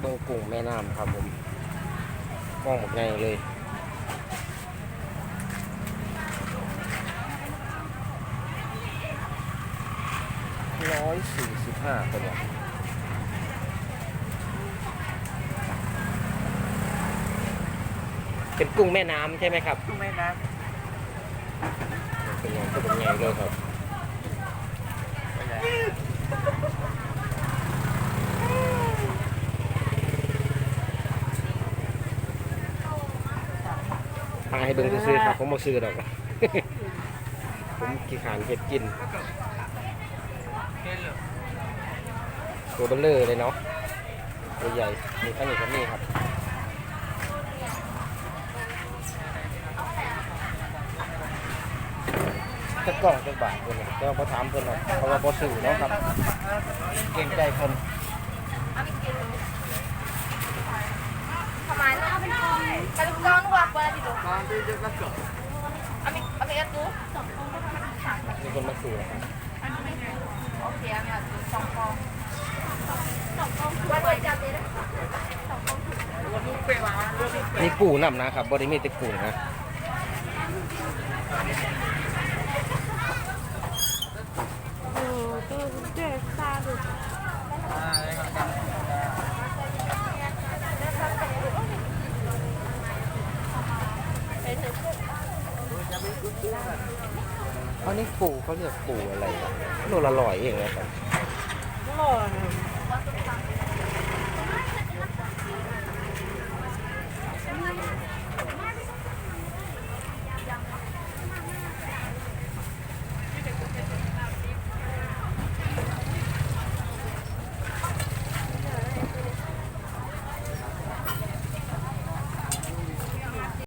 เบิ่งกุ้งแม่น้ำครับผมกล้องหมดไงเลยร้อยสี่สิบห้าคนเนี่ยเป็นกุ้งแม่น้ำใช่ไหมครับ กุ้งแม่น้เป็นไงตัวเป็นไงเลยครับำตัวใหญ่ ทางให้เบิ่งซื้อๆครับผมบ่ซื้อดอก ผมกี่ขานเห็ดกินตัวเบลเลอร์เลยเนาะตัวใหญ่มีข้าวเหนียวกับนี่ครับจะกล่องจะบาทคนเนี่ยก็พอถามเพิ่นหรอกเพราะว่าพอสื่อเนาะครับ เก่งใจเพิ่น อันนี้อันนี้อันดูสองฟองมาณสามบาทมีคนมาสู่นโอเคอันนี้อันดูสองฟองสองฟองคือว่าจะเป็นสองฟองรวมกเปรี้ยวนี่กูนำนะครับบริมีต่กูนะโอ้ตัวเด็กตาดุ อันนี้ปูเขาเรียกปูอะไรอะโลละร้อยเองนะครับ อร่อย